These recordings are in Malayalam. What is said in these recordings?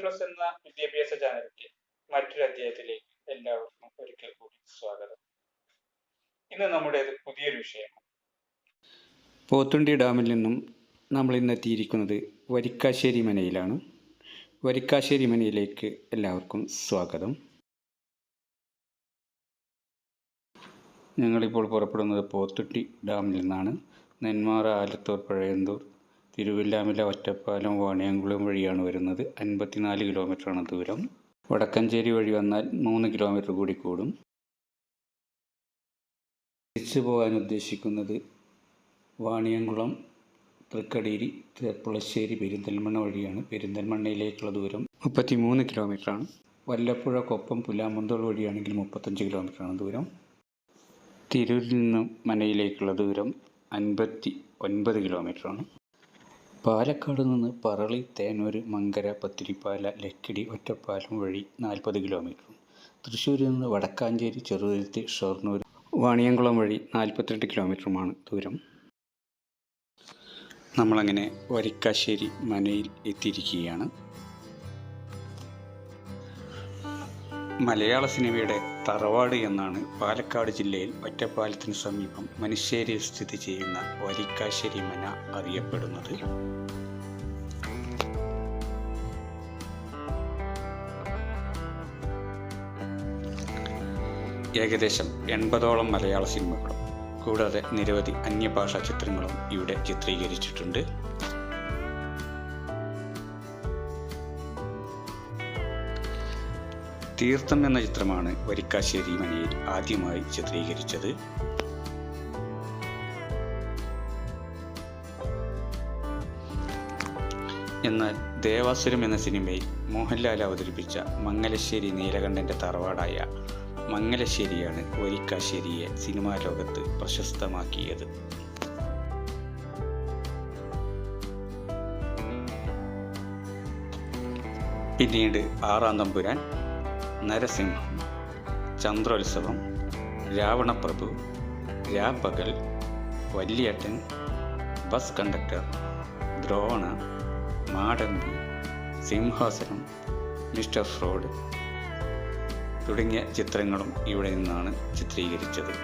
പ്ലസ് എന്ന വിദ്യാഭ്യാസ ചാനലിന്റെ മറ്റൊരു അധ്യായത്തിലേക്ക് എല്ലാവർക്കും ഒരിക്കൽ കൂടി സ്വാഗതം. ഇന്ന് നമ്മുടെ പുതിയൊരു വിഷയമാണ് പോത്തുണ്ടി ഡാമിൽ നിന്നും നമ്മൾ ഇന്ന് എത്തിയിരിക്കുന്നത് വരിക്കാശ്ശേരി മനയിലാണ്. വരിക്കാശ്ശേരി മനയിലേക്ക് എല്ലാവർക്കും സ്വാഗതം. ഞങ്ങളിപ്പോൾ പുറപ്പെടുന്നത് പോത്തുട്ടി ഡാമിൽ നിന്നാണ്. നെന്മാറ ആലത്തൂർ പഴയന്തൂർ തിരുവില്ലാമല ഒറ്റപ്പാലം വാണിയംകുളം വഴിയാണ് വരുന്നത്. അൻപത്തിനാല് കിലോമീറ്ററാണ് ദൂരം. വടക്കഞ്ചേരി വഴി വന്നാൽ മൂന്ന് കിലോമീറ്റർ കൂടി കൂടും. തിരിച്ചു പോകാൻ ഉദ്ദേശിക്കുന്നത് വാണിയംകുളം തൃക്കടീരി തേപ്പുളശ്ശേരി പെരിന്തൽമണ്ണ വഴിയാണ്. പെരിന്തൽമണ്ണയിലേക്കുള്ള ദൂരം മുപ്പത്തി മൂന്ന് കിലോമീറ്ററാണ്. വല്ലപ്പുഴ കൊപ്പം പുലാമന്തോൾ വഴിയാണെങ്കിൽ മുപ്പത്തഞ്ച് കിലോമീറ്ററാണ് ദൂരം. തിരൂരിൽ നിന്നും മനയിലേക്കുള്ള ദൂരം അൻപത്തി ഒൻപത് കിലോമീറ്ററാണ്. പാലക്കാട് നിന്ന് പറളി തേനൂർ മങ്കര പത്തിരിപ്പാല ലക്കിടി ഒറ്റപ്പാലം വഴി നാൽപ്പത് കിലോമീറ്റർ. തൃശ്ശൂരിൽ നിന്ന് വടക്കാഞ്ചേരി ചെറുതുരുത്തി ഷൊർണൂർ വാണിയംകുളം വഴി നാൽപ്പത്തിരണ്ട് കിലോമീറ്ററുമാണ് ദൂരം. നമ്മളങ്ങനെ വരിക്കാശ്ശേരി മനയിൽ എത്തിയിരിക്കുകയാണ്. മലയാള സിനിമയുടെ തറവാട് എന്നാണ് പാലക്കാട് ജില്ലയിൽ ഒറ്റപ്പാലത്തിന് സമീപം മനുശ്ശേരിയിൽ സ്ഥിതി ചെയ്യുന്ന വരിക്കാശ്ശേരി മന അറിയപ്പെടുന്നത്. ഏകദേശം എൺപതോളം മലയാള സിനിമകളും കൂടാതെ നിരവധി അന്യഭാഷാ ചിത്രങ്ങളും ഇവിടെ ചിത്രീകരിച്ചിട്ടുണ്ട്. തീർത്ഥം എന്ന ചിത്രമാണ് വരിക്കാശ്ശേരി മനയിൽ ആദ്യമായി ചിത്രീകരിച്ചത്. എന്നാൽ ദേവാസുരം എന്ന സിനിമയിൽ മോഹൻലാൽ അവതരിപ്പിച്ച മംഗലശ്ശേരി നീലകണ്ഠന്റെ തറവാടായ മംഗലശ്ശേരിയാണ് ഒരിക്കാശ്ശേരിയെ സിനിമാ ലോകത്ത് പ്രശസ്തമാക്കിയത്. പിന്നീട് ആറാം തമ്പുരാൻ Narasimham Chandrolsavam Ravanaprabhu Rappakal Valliettan bus conductor Drona Madambi Simhasanam mister fraud തുടങ്ങിയ ചിത്രങ്ങളും ഇവിടെ നിന്നാണ് ചിത്രീകരിച്ചത്.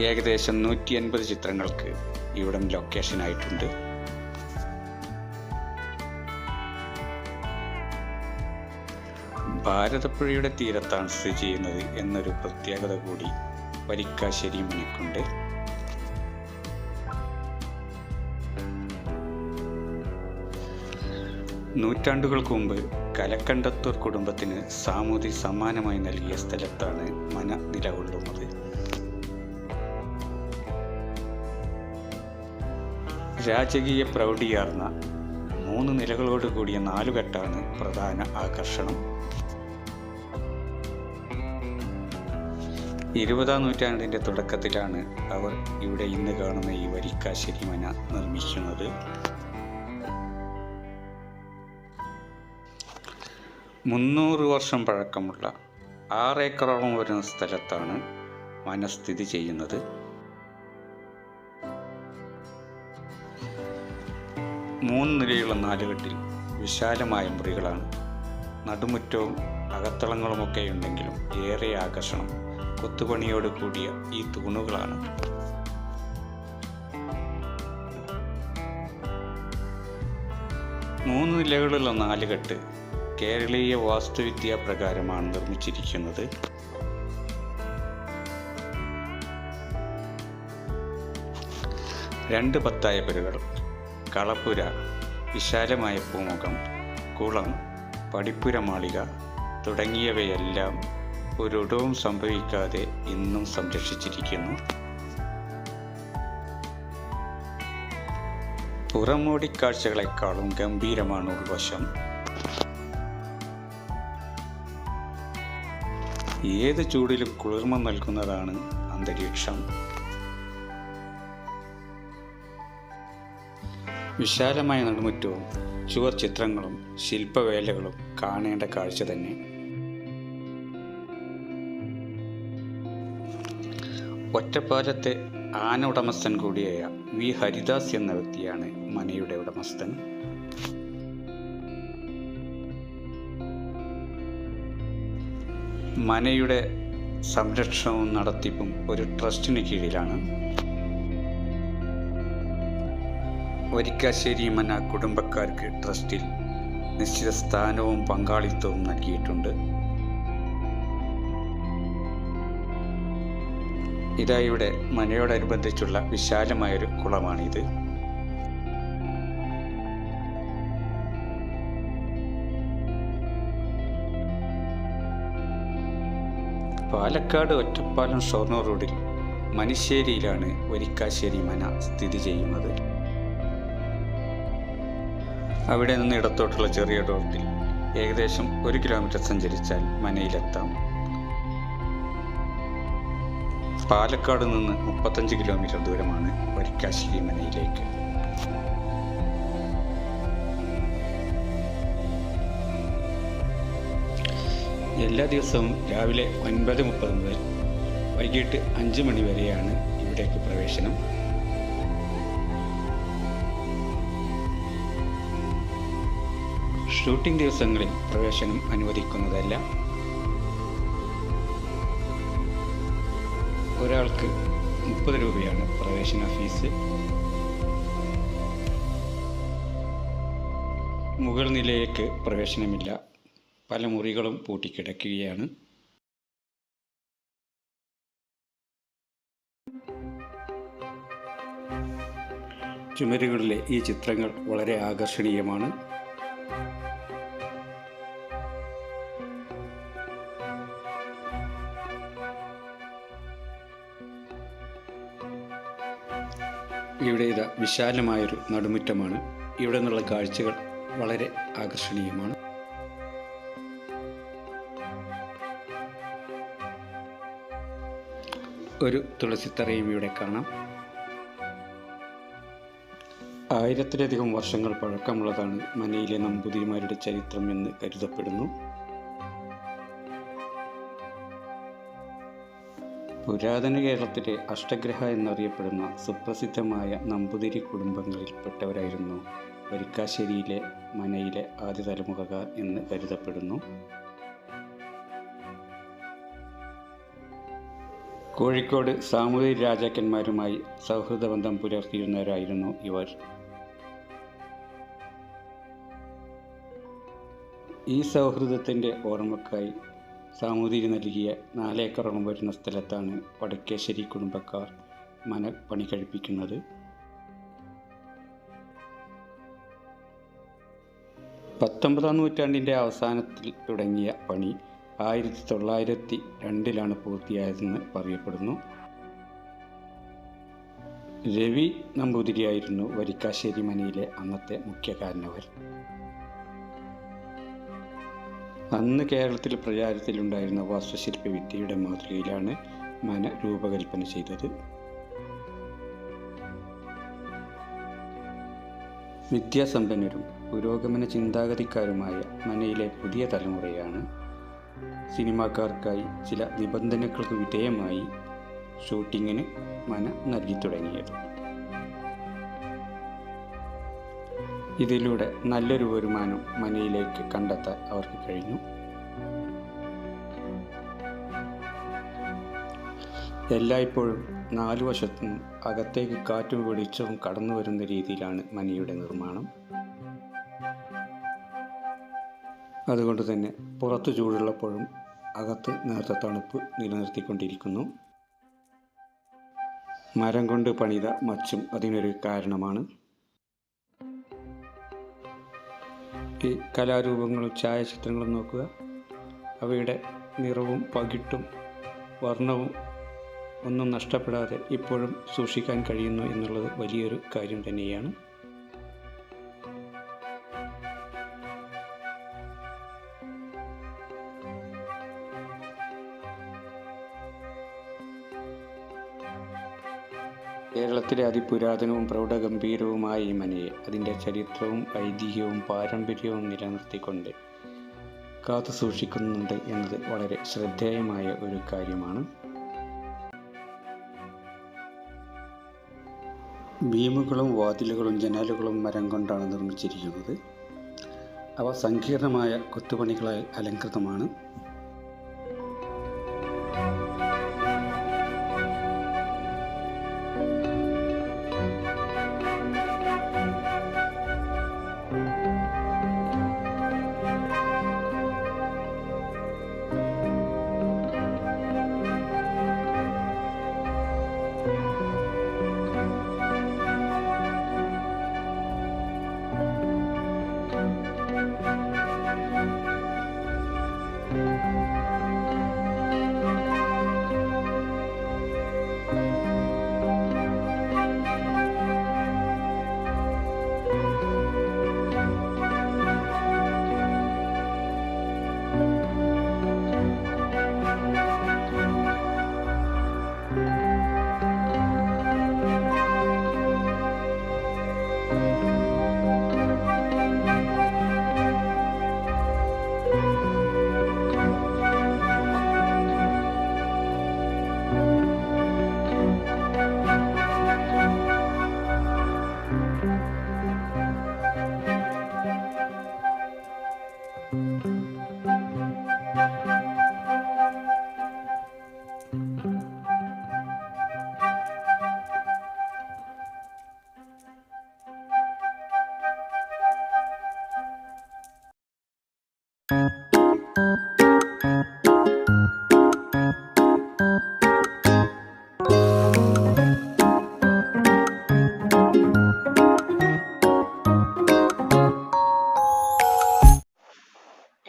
ഏകദേശം നൂറ്റി അൻപത് ചിത്രങ്ങൾക്ക് ഇവിടം ലൊക്കേഷനായിട്ടുണ്ട് ഭാരതപ്പുഴയുടെ തീരത്താണ് സ്ഥിതി ചെയ്യുന്നത് എന്നൊരു പ്രത്യേകത കൂടി വരിക്കാശ്ശേരി മണിക്കുണ്ട് നൂറ്റാണ്ടുകൾക്ക് മുമ്പ് കലക്കണ്ടത്തൂർ കുടുംബത്തിന് സാമൂതി സമ്മാനമായി നൽകിയ സ്ഥലത്താണ് മന നിലകൊള്ളുന്നത്. രാജകീയ പ്രൗഢിയാർന്ന മൂന്ന് നിലകളോട് കൂടിയ നാലുകെട്ടാണ് പ്രധാന ആകർഷണം. ഇരുപതാം നൂറ്റാണ്ടിന്റെ തുടക്കത്തിലാണ് അവർ ഇവിടെ ഇന്ന് കാണുന്ന ഈ വരിക്കാശ്ശേരി മന നിർമ്മിക്കുന്നത്. മുന്നൂറ് വർഷം പഴക്കമുള്ള ആറേക്കറോളം വരുന്ന സ്ഥലത്താണ് മന സ്ഥിതി ചെയ്യുന്നത്. മൂന്ന് നിലയുള്ള നാലുകെട്ടിൽ വിശാലമായ മുറികളാണ്. നടുമുറ്റവും അകത്തളങ്ങളുമൊക്കെ ഉണ്ടെങ്കിലും ഏറെ ആകർഷണം കൊത്തുപണിയോട് കൂടിയ ഈ തൂണുകളാണ്. മൂന്ന് നിലകളുള്ള നാലുകെട്ട് കേരളീയ വാസ്തുവിദ്യാ പ്രകാരമാണ് നിർമ്മിച്ചിരിക്കുന്നത്. രണ്ട് പത്തായപ്പുരകൾ കളപ്പുര വിശാലമായ പൂമുഖം കുളം പടിപ്പുര മാളിക തുടങ്ങിയവയെല്ലാം ഒരിടവും സംഭവിക്കാതെ ഇന്നും സംരക്ഷിച്ചിരിക്കുന്നു. പുറമോടിക്കാഴ്ചകളെക്കാളും ഗംഭീരമാണ് ഉൾവശം. ഏത് ചൂടിലും കുളിർമ നൽകുന്നതാണ് അന്തരീക്ഷം. വിശാലമായ നടുമുറ്റവും ചുവർ ചിത്രങ്ങളും ശില്പവേലകളും കാണേണ്ട കാഴ്ച തന്നെ. ഒറ്റപ്പാലത്തെ ആന ഉടമസ്ഥൻ കൂടിയായ വി ഹരിദാസ് എന്ന വ്യക്തിയാണ് മനയുടെ ഉടമസ്ഥൻ. മനയുടെ സംരക്ഷണവും നടത്തിപ്പും ഒരു ട്രസ്റ്റിന് കീഴിലാണ്. ഒരിക്കാശ്ശേരി മന കുടുംബക്കാർക്ക് ട്രസ്റ്റിൽ നിശ്ചിത സ്ഥാനവും പങ്കാളിത്തവും നൽകിയിട്ടുണ്ട്. ഇതാ ഇവിടെ മനയോടനുബന്ധിച്ചുള്ള വിശാലമായൊരു കുളമാണിത്. പാലക്കാട് ഒറ്റപ്പാലം ഷൊർണൂർ റോഡിൽ മനിശ്ശേരിയിലാണ് ഒരിക്കാശ്ശേരി മന സ്ഥിതി ചെയ്യുന്നത്. അവിടെ നിന്ന് ഇടത്തോട്ടുള്ള ചെറിയ റോഡിൽ ഏകദേശം ഒരു കിലോമീറ്റർ സഞ്ചരിച്ചാൽ മനയിലെത്താം. പാലക്കാട് നിന്ന് മുപ്പത്തഞ്ച് കിലോമീറ്റർ ദൂരമാണ് വരിക്കാശ്ശേരി മനയിലേക്ക് എല്ലാ ദിവസവും രാവിലെ ഒൻപത് മുപ്പത് മുതൽ വൈകിട്ട് അഞ്ച് മണി വരെയാണ് ഇവിടേക്ക് പ്രവേശനം. ഷൂട്ടിംഗ് ദിവസങ്ങളിൽ പ്രവേശനം അനുവദിക്കുന്നതല്ല. ഒരാൾക്ക് മുപ്പത് രൂപയാണ് പ്രവേശന ഫീസ്. മുകൾ നിലയിലേക്ക് പ്രവേശനമില്ല. പല മുറികളും പൂട്ടിക്കിടക്കുകയാണ്. ചുമരുകളിലെ ഈ ചിത്രങ്ങൾ വളരെ ആകർഷണീയമാണ്. ഇവിടെ ഇത് വിശാലമായൊരു നടുമുറ്റമാണ്. ഇവിടെ നിന്നുള്ള കാഴ്ചകൾ വളരെ ആകർഷണീയമാണ്. ഒരു തുളസിത്തറയും ഇവിടെ കാണാം. ആയിരത്തിലധികം വർഷങ്ങൾ പഴക്കമുള്ളതാണ് മനയിലെ നമ്പൂതിരിമാരുടെ ചരിത്രം എന്ന് കരുതപ്പെടുന്നു. പുരാതന കേരളത്തിലെ അഷ്ടഗ്രഹ എന്നറിയപ്പെടുന്ന സുപ്രസിദ്ധമായ നമ്പൂതിരി കുടുംബങ്ങളിൽപ്പെട്ടവരായിരുന്നു. വരിക്കാശ്ശേരിയിലെ മനയിലെ ആദ്യ തലമുറക്കാർ എന്ന് കരുതപ്പെടുന്നു. കോഴിക്കോട് സാമൂതിരി രാജാക്കന്മാരുമായി സൗഹൃദ ബന്ധം പുലർത്തിയിരുന്നവരായിരുന്നു ഇവർ. ഈ സൗഹൃദത്തിന്റെ ഓർമ്മക്കായി സാമൂതിരി നൽകിയ നാലേക്കറോളം വരുന്ന സ്ഥലത്താണ് വടക്കേശ്ശേരി കുടുംബക്കാർ മന പണി കഴിപ്പിക്കുന്നത്. പത്തൊമ്പതാം നൂറ്റാണ്ടിന്റെ അവസാനത്തിൽ തുടങ്ങിയ പണി ആയിരത്തി തൊള്ളായിരത്തി രണ്ടിലാണ് പൂർത്തിയായതെന്ന് പറയപ്പെടുന്നു. രവി നമ്പൂതിരിയായിരുന്നു വരിക്കാശ്ശേരി മനയിലെ അന്നത്തെ മുഖ്യ കാരണവർ അന്ന് കേരളത്തിൽ പ്രചാരത്തിലുണ്ടായിരുന്ന വാസ്തുശില്പ വിദ്യയുടെ മാതൃകയിലാണ് മന രൂപകൽപ്പന ചെയ്തത്. വിദ്യാസമ്പന്നരും പുരോഗമന ചിന്താഗതിക്കാരുമായ മനയിലെ പുതിയ തലമുറയാണ്. സിനിമാക്കാർക്കായി ചില നിബന്ധനകൾക്ക് വിധേയമായി ഷൂട്ടിങ്ങിന് മന നൽകി തുടങ്ങിയത് ഇതിലൂടെ നല്ലൊരു വരുമാനം മനയിലേക്ക് കണ്ടെത്താൻ അവർക്ക് കഴിഞ്ഞു. എല്ലായ്പ്പോഴും നാലു വശത്തും അകത്തേക്ക് കാറ്റും വെളിച്ചവും കടന്നു വരുന്ന രീതിയിലാണ് മനയുടെ നിർമ്മാണം. അതുകൊണ്ട് തന്നെ പുറത്ത് ചൂടുള്ളപ്പോഴും അകത്ത് നേർത്ത തണുപ്പ് നിലനിർത്തിക്കൊണ്ടിരിക്കുന്നു. മരം കൊണ്ട് പണിത മച്ചും അതിനൊരു കാരണമാണ്. ഈ കലാരൂപങ്ങളും ഛായാചിത്രങ്ങളും നോക്കുക. അവയുടെ നിറവും പകിട്ടും വർണവും ഒന്നും നഷ്ടപ്പെടാതെ ഇപ്പോഴും സൂക്ഷിക്കാൻ കഴിയുന്നു എന്നുള്ളത് വലിയൊരു കാര്യം തന്നെയാണ്. കേരളത്തിലെ അതിപുരാതനവും പ്രൗഢഗംഭീരവുമായ ഈ മനയെ അതിന്റെ ചരിത്രവും ഐതിഹ്യവും പാരമ്പര്യവും നിലനിർത്തിക്കൊണ്ട് കാത്തു സൂക്ഷിക്കുന്നുണ്ട് എന്നത് വളരെ ശ്രദ്ധേയമായ ഒരു കാര്യമാണ്. ബീമുകളും വാതിലുകളും ജനാലുകളും മരം കൊണ്ടാണ് നിർമ്മിച്ചിരിക്കുന്നത്. അവ സങ്കീർണമായ കൊത്തുപണികളാൽ അലങ്കൃതമാണ്